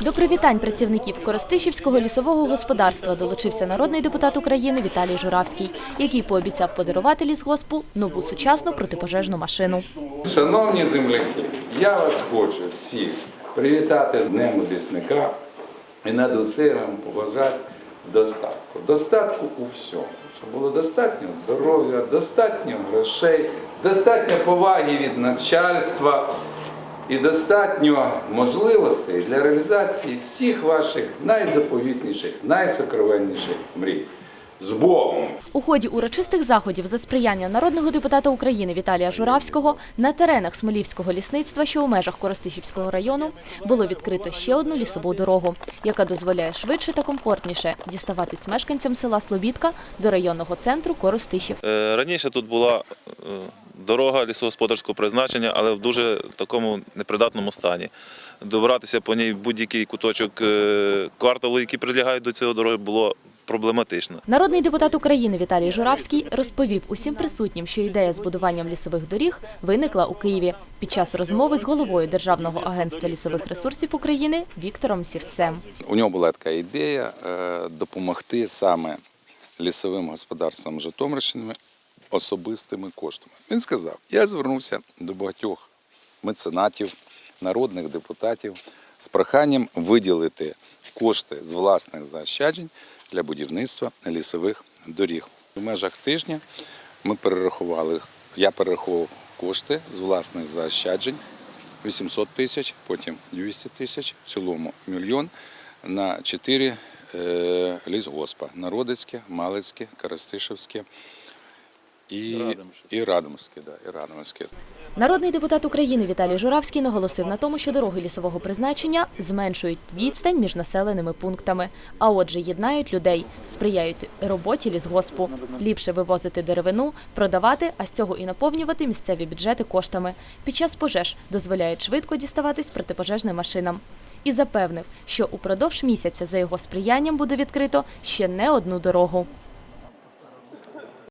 До привітань працівників Коростишівського лісового господарства долучився народний депутат України Віталій Журавський, який пообіцяв подарувати лісгоспу нову сучасну протипожежну машину. Шановні земляки, я вас хочу всіх привітати з Днем лісника і над усе вам побажати достатку. Достатку у всьому, щоб було достатньо здоров'я, достатньо грошей, достатньо поваги від начальства і достатньо можливостей для реалізації всіх ваших найзаповітніших, найсокровенніших мрій. З Богом! У ході урочистих заходів за сприяння народного депутата України Віталія Журавського на теренах Смолівського лісництва, що у межах Коростишівського району, було відкрито ще одну лісову дорогу, яка дозволяє швидше та комфортніше діставатись мешканцям села Слобідка до районного центру Коростишів. Е, Раніше тут була е, дорога лісогосподарського призначення, але в дуже такому непридатному стані. Добиратися по ній в будь-який куточок е, кварталу, які прилягають до цього дороги, було проблематично. Народний депутат України Віталій Журавський розповів усім присутнім, що ідея з будуванням лісових доріг виникла у Києві під час розмови з головою Державного агентства лісових ресурсів України Віктором Сівцем. У нього була така ідея е, допомогти саме лісовим господарствам Житомирщини особистими коштами. Він сказав: я звернувся до багатьох меценатів, народних депутатів з проханням виділити кошти з власних заощаджень для будівництва лісових доріг. У межах тижня ми перерахували, я перерахував кошти з власних заощаджень 800 тисяч, потім 200 тисяч, в цілому мільйон на чотири е, лісгоспа – Народицьке, Малицьке, Коростишевське і, і Радомське. Да, і Радомське. Народний депутат України Віталій Журавський наголосив на тому, що дороги лісового призначення зменшують відстань між населеними пунктами, а отже, єднають людей, сприяють роботі лісгоспу, ліпше вивозити деревину, продавати, а з цього і наповнювати місцеві бюджети коштами. Під час пожеж дозволяють швидко діставатись протипожежним машинам. І запевнив, що упродовж місяця за його сприянням буде відкрито ще не одну дорогу.